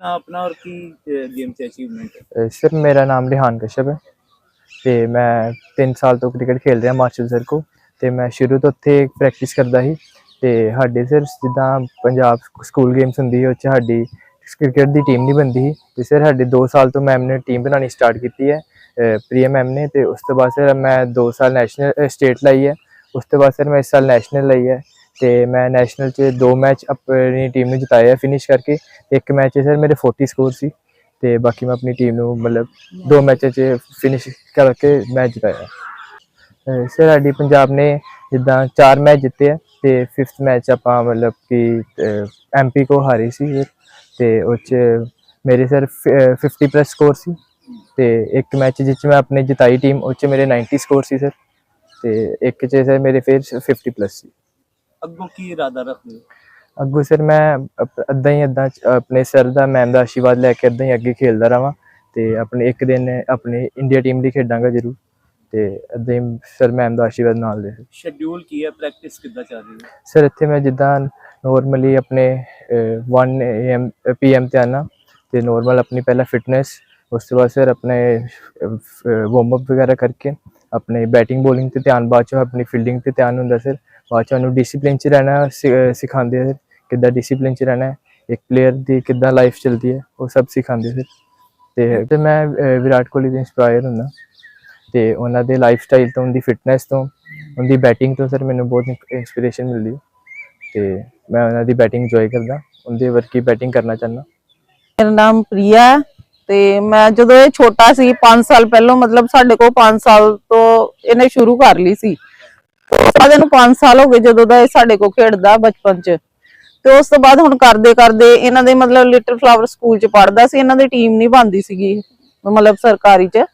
ਨਾ ਆਪਣਾ ਔਰ ਕੀ ਗੇਮ 'ਚ ਅਚੀਵਮੈਂਟ ਹੈ? ਅਹ ਸਰ ਮੇਰਾ ਨਾਮ ਰਿਹਾਨ ਕਸ਼ਪ ਹੈ ਤੇ ਮੈਂ 3 ਸਾਲ ਤੋਂ ਕ੍ਰਿਕਟ ਖੇਡ ਰਿਹਾ ਮਾਰਸ਼ਲ ਸਰ ਕੋ ਤੇ ਮੈਂ ਸ਼ੁਰੂ ਤੋਂ ਉੱਥੇ ਪ੍ਰੈਕਟਿਸ ਕਰਦਾ ਸੀ ਤੇ ਸਾਡੇ ਸਰ ਜਿੱਦਾਂ ਪੰਜਾਬ ਸਕੂਲ ਗੇਮਸ ਹੁੰਦੀ ਹੈ ਉਹ 'ਚ ਸਾਡੀ ਕ੍ਰਿਕਟ ਦੀ ਟੀਮ ਨਹੀਂ ਬਣਦੀ ਸੀ ਤੇ ਸਰ ਸਾਡੇ 2 ਸਾਲ ਤੋਂ ਮੈਮ ਨੇ ਟੀਮ ਬਣਾਉਣੀ ਸਟਾਰਟ ਕੀਤੀ ਹੈ, ਅਹ ਮੈਮ ਨੇ ਤੇ ਉਸ ਤੋਂ ਬਾਅਦ ਸਰ ਮੈਂ 2 ਸਾਲ ਨੈਸ਼ਨਲ ਸਟੇਟ ਲਈ ਹੈ, ਉਸ ਤੋਂ ਬਾਅਦ ਸਰ ਮੈਂ ਇਸ ਸਾਲ ਨੈਸ਼ਨਲ ਲਈ ਹੈ ਤੇ ਮੈਂ ਨੈਸ਼ਨਲ 'ਚ ਦੋ ਮੈਚ ਆਪਣੀ ਟੀਮ ਨੂੰ ਜਿਤਾਇਆ ਫਿਨਿਸ਼ ਕਰਕੇ। ਇੱਕ ਮੈਚ 'ਚ ਸਰ ਮੇਰੇ 40 ਸਕੋਰ ਸੀ ਤੇ ਬਾਕੀ ਮੈਂ ਆਪਣੀ ਟੀਮ ਨੂੰ ਮਤਲਬ ਦੋ ਮੈਚਾਂ 'ਚ ਫਿਨਿਸ਼ ਕਰਕੇ ਮੈਚ ਜਿਤਾਇਆ। ਸਰ ਸਾਡੀ ਪੰਜਾਬ ਨੇ ਜਿੱਦਾਂ ਚਾਰ ਮੈਚ ਜਿੱਤੇ ਆ ਤੇ 5th ਮੈਚ ਆਪਾਂ ਮਤਲਬ ਕਿ ਐਮਪੀ ਕੋ ਹਾਰੇ ਸੀ ਫਿਰ ਤੇ ਉਹ 'ਚ ਮੇਰੇ ਸਰ 50 ਪਲੱਸ ਸਕੋਰ ਸੀ ਤੇ ਇੱਕ ਮੈਚ ਜਿਸ 'ਚ ਮੈਂ ਆਪਣੇ ਜਿਤਾਈ ਟੀਮ ਉਹ 'ਚ ਮੇਰੇ 90 ਸਕੋਰ ਸੀ ਸਰ ਤੇ ਇੱਕ 'ਚ ਸਰ ਮੇਰੇ ਫਿਰ 50 ਪਲੱਸ ਸੀ। ਅੱਗੋਂ ਕੀ ਇਰਾਦਾ ਰੱਖਦੇ ਹੋ? ਅੱਗੋਂ ਸਰ ਮੈਂ ਏਦਾਂ ਹੀ ਚ- ਆਪਣੇ ਸਰ ਦਾ ਮੈਮ ਦਾ ਆਸ਼ੀਰਵਾਦ ਲੈ ਕੇ ਏਦਾਂ ਹੀ ਅੱਗੇ ਖੇਡਦਾ ਰਵਾਂ ਤੇ ਆਪਣੇ ਇੱਕ ਦਿਨ ਆਪਣੀ ਇੰਡੀਆ ਟੀਮ ਲਈ ਖੇਡਾਂਗਾ ਜ਼ਰੂਰ ਤੇ ਏਦਾਂ ਹੀ ਸਰ ਮੈਮ ਦਾ ਆਸ਼ੀਰਵਾਦ ਨਾਲ ਦੇ ਸ਼ਡਿਊਲ ਕੀ ਹੈ? ਪ੍ਰੈਕਟਿਸ ਕਿੱਦਾਂ ਚੱਲ ਰਹੀ ਹੈ? ਸਰ ਇੱਥੇ ਮੈਂ ਜਿੱਦਾਂ ਨੋਰਮਲੀ ਆਪਣੇ ਅਹ, 1 am pm ਤੇ ਆਨਾ ਤੇ ਨੋਰਮਲ ਆਪਣੀ ਪਹਿਲਾਂ ਫਿਟਨੈਸ ਉਸ ਤੋਂ ਬਾਅਦ ਸਰ ਆਪਣੇ ਵਾਰਮ ਅਪ ਵਗੈਰਾ ਕਰਕੇ ਆਪਣੇ ਬੈਟਿੰਗ ਬੋਲਿੰਗ ਤੇ ਧਿਆਨ ਬਾਅਦ ਚੋਂ ਆਪਣੀ ਫੀਲਡਿੰਗ ਤੇ ਧਿਆਨ ਹੁੰਦਾ ਸਰ ਬਾਅਦ 'ਚ ਉਹਨੂੰ ਡਿਸਪਲਿਨ ਚ ਰਹਿਣਾ ਸਿਖਾਉਂਦੇ ਆ ਕਿੱਦਾਂ ਡਿਸਪਲਿਨ ਚ ਰਹਿਣਾ ਇੱਕ ਪਲੇਅਰ ਦੀ ਕਿੱਦਾਂ ਲਾਈਫ ਚੱਲਦੀ ਹੈ, ਉਹ ਸਭ ਸਿਖਾਉਂਦੇ ਫਿਰ। ਤੇ ਤੇ ਮੈਂ ਵਿਰਾਟ ਕੋਹਲੀ ਦੇ ਇੰਸਪਾਇਰ ਹੁੰਦਾ। ਤੇ ਉਹਨਾਂ ਦੇ ਲਾਈਫ ਸਟਾਈਲ ਤੋਂ, ਉਹਦੀ ਫਿਟਨੈਸ ਤੋਂ, ਉਹਦੀ ਬੈਟਿੰਗ ਤੋਂ ਸਰ ਮੈਨੂੰ ਬਹੁਤ ਇੰਸਪੀਰੇਸ਼ਨ ਮਿਲਦੀ ਹੈ। ਤੇ ਮੈਂ ਉਹਨਾਂ ਦੀ ਬੈਟਿੰਗ ਇੰਜੋਏ ਕਰਦਾ, ਉਹਦੇ ਵਰਗੀ ਬੈਟਿੰਗ ਕਰਨਾ ਚਾਹੁੰਦਾ। ਮੇਰਾ ਨਾਮ ਪ੍ਰਿਆ ਹੈ, ਤੇ ਮੈਂ ਜਦੋਂ ਇਹ ਛੋਟਾ ਸੀ 5 ਸਾਲ ਪਹਿਲਾਂ, ਮਤਲਬ ਸਾਡੇ ਕੋਲ 5 ਸਾਲ ਤੋਂ ਇਹਨੇ ਸ਼ੁਰੂ ਕਰ ਲਈ ਸੀ। ਤੇ ਉਸ ਬਾਅਦ ਇਹਨੂੰ 5 ਸਾਲ ਹੋ ਗਏ ਜਦੋਂ ਦਾ ਇਹ ਸਾਡੇ ਕੋਲ ਖੇਡਦਾ ਬਚਪਨ 'ਚ। ਤੇ ਉਸ ਤੋਂ ਬਾਅਦ ਹੁਣ ਕਰਦੇ ਕਰਦੇ ਇਹਨਾਂ ਦੇ ਮਤਲਬ ਲਿਟਲ ਫਲਾਵਰ ਸਕੂਲ 'ਚ ਪੜਦਾ ਸੀ, ਇਹਨਾਂ ਦੀ ਟੀਮ ਨਹੀਂ ਬਣਦੀ ਸੀਗੀ ਮਤਲਬ ਸਰਕਾਰੀ 'ਚ।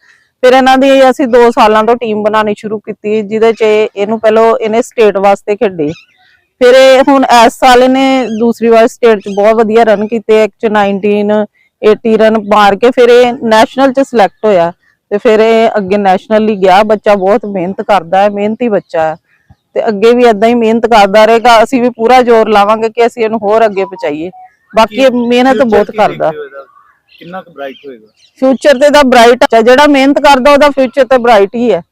ਫਿਰ ਇਹਨਾਂ ਦੀ ਅਸੀਂ 2 ਸਾਲਾਂ ਤੋਂ ਟੀਮ ਬਣਾਉਣੀ ਸ਼ੁਰੂ ਕੀਤੀ, ਜਿਹਦੇ 'ਚ ਇਹਨੂੰ ਪਹਿਲਾਂ ਇਹਨੇ ਸਟੇਟ ਵਾਸਤੇ ਖੇਡੇ। ਫਿਰ ਇਹ ਹੁਣ ਇਸ ਸਾਲ ਇਹਨੇ ਦੂਸਰੀ ਵਾਰ ਸਟੇਟ 'ਚ ਬਹੁਤ ਵਧੀਆ ਰਨ ਕੀਤੇ, ਇੱਕ 'ਚ 19 80 ਰਨ ਮਾਰ ਕੇ ਫਿਰ ਇਹ ਨੈਸ਼ਨਲ 'ਚ ਸਿਲੈਕਟ ਹੋਇਆ। ਤੇ ਫਿਰ ਇਹ ਅੱਗੇ ਨੈਸ਼ਨਲ ਲਈ ਗਿਆ, ਬੱਚਾ ਬਹੁਤ ਮਿਹਨਤ ਕਰਦਾ ਹੈ, ਮਿਹਨਤੀ ਬੱਚਾ ਹੈ। ਤੇ ਅੱਗੇ ਵੀ ਇਦਾਂ ਹੀ ਮਿਹਨਤ ਕਰਦਾ ਰਹੇਗਾ ਅਸੀਂ ਵੀ ਪੂਰਾ ਜ਼ੋਰ ਲਾਵਾਂਗੇ ਕਿ ਅਸੀਂ ਇਹਨੂੰ ਹੋਰ ਅੱਗੇ ਪਹੁੰਚਾਈਏ। ਬਾਕੀ ਮਿਹਨਤ ਬਹੁਤ ਕਰਦਾ? ਕਿੰਨਾ ਕੁ ਬ੍ਰਾਈਟ ਹੋਏਗਾ? ਫਿਊਚਰ ਤੇ ਦਾ ਬ੍ਰਾਈਟ ਹੈ ਜਿਹੜਾ ਮਿਹਨਤ ਕਰਦਾ ਉਹਦਾ ਫਿਊਚਰ ਤੇ ਬ੍ਰਾਈਟ ਹੀ ਹੈ।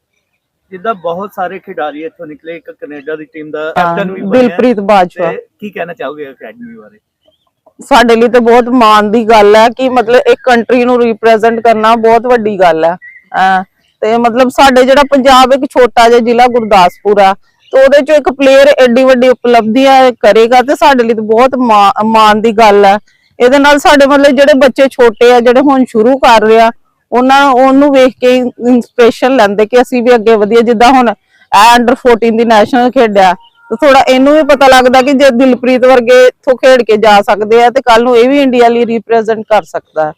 ਜਿੱਦਾਂ ਬਹੁਤ ਸਾਰੇ ਖਿਡਾਰੀ ਇੱਥੋਂ ਨਿਕਲੇ ਇੱਕ ਕੈਨੇਡਾ ਦੀ ਟੀਮ ਦਾ ਕੈਪਟਨ ਵੀ ਬਣਿਆ। ਦਿਲਪ੍ਰੀਤ ਬਾਜਵਾ। ਕੀ ਕਹਿਣਾ ਚਾਹੋਗੇ ਅਕੈਡਮੀ ਬਾਰੇ? ਸਾਡੇ ਲਈ ਤੇ ਬਹੁਤ ਮਾਣ ਦੀ ਗੱਲ ਹੈ ਕਿ ਮਤਲਬ ਇੱਕ ਕੰਟਰੀ ਨੂੰ ਰਿਪਰੈਜ਼ੈਂਟ ਕਰਨਾ ਬਹੁਤ ਵੱਡੀ ਗੱਲ ਹੈ। ਤੇ ਮਤਲਬ ਸਾਡੇ ਜਿਹੜਾ ਪੰਜਾਬ ਇੱਕ ਛੋਟਾ ਜਿਹਾ ਜ਼ਿਲ੍ਹਾ ਗੁਰਦਾਸਪੁਰ ਆ ਤੇ ਉਹਦੇ ਚੋਂ ਇੱਕ ਪਲੇਅਰ ਐਡੀ ਵੱਡੀ ਉਪਲਬਧੀਆਂ ਕਰੇਗਾ ਤੇ ਸਾਡੇ ਲਈ ਤਾਂ ਬਹੁਤ ਮਾਣ ਦੀ ਗੱਲ ਹੈ ਇਹਦੇ ਨਾਲ ਸਾਡੇ ਮਤਲਬ ਜਿਹੜੇ ਬੱਚੇ ਛੋਟੇ ਆ, ਜਿਹੜੇ ਹੁਣ ਸ਼ੁਰੂ ਕਰ ਰਹੇ ਆ, ਉਹਨਾਂ ਉਹਨੂੰ ਵੇਖ ਕੇ ਇਨਸਪੀਰੇਸ਼ਨ ਲੈਂਦੇ ਕਿ ਅਸੀਂ ਵੀ ਅੱਗੇ ਵਧੀਆ ਜਿੱਦਾਂ ਹੁਣ ਅੰਡਰ 14 ਦੀ ਨੈਸ਼ਨਲ ਖੇਡਿਆ ਤੇ ਥੋੜਾ ਇਹਨੂੰ ਵੀ ਪਤਾ ਲੱਗਦਾ ਕਿ ਜੇ ਦਿਲਪ੍ਰੀਤ ਵਰਗੇ ਇੱਥੋਂ ਖੇਡ ਕੇ ਜਾ ਸਕਦੇ ਆ, ਤੇ ਕੱਲ ਨੂੰ ਇਹ ਵੀ ਇੰਡੀਆ ਲਈ ਰਿਪਰੈਜ਼ੈਂਟ ਕਰ ਸਕਦਾ। ਹੈ